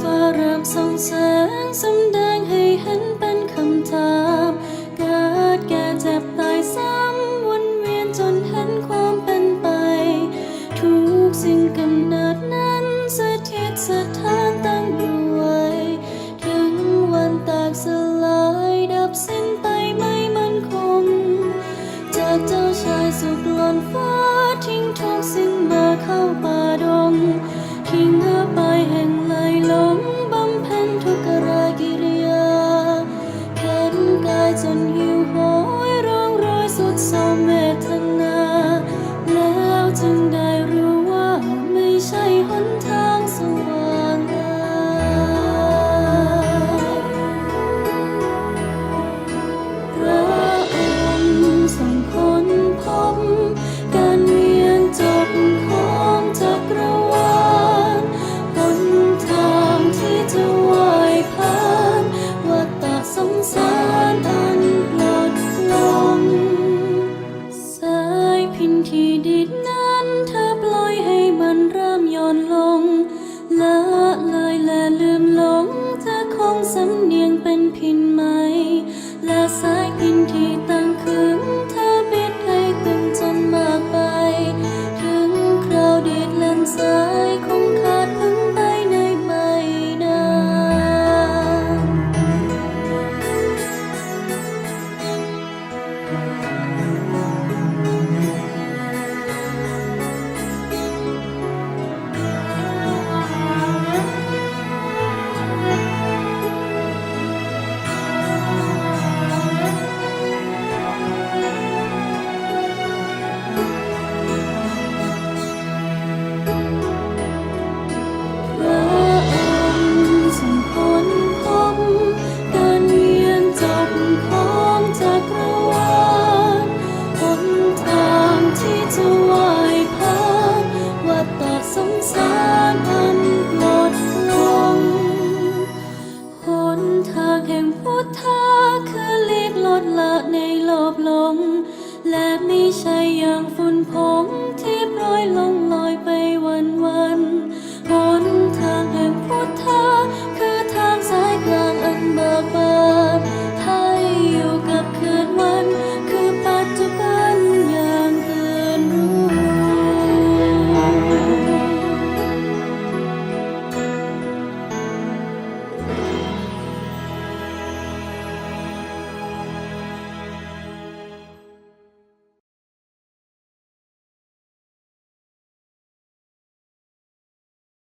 ฟ้ารามส่องแสงสำแดงให้เห็นเป็นคำถามเกิดแก่เจ็บตายซ้ำวนเวียนจนเห็นความเป็นไป ทุกสิ่งกำเนิดนั้นสถิตสถานตั้งอยู่ไว้ถึงวันแตกสลายดับสิ้นไปไม่มั่นคง จากเจ้าชายสุกหล่นฟ้าทิ้งทุกสิ่งมาเข้าไป รอ ที่ดินนั้นเธอปล่อยให้มันเริ่มย่อนลงละเลยและลืมหลงเธอคงสำเนียงเป็นพินไหมและสายพินที่ สงสารอันปลดลงหนทางแห่งพุทธะคือเลีกลดละในโลบหลง และไม่ใช่อย่างฝุ่นผงที่โปรยลงลอยไป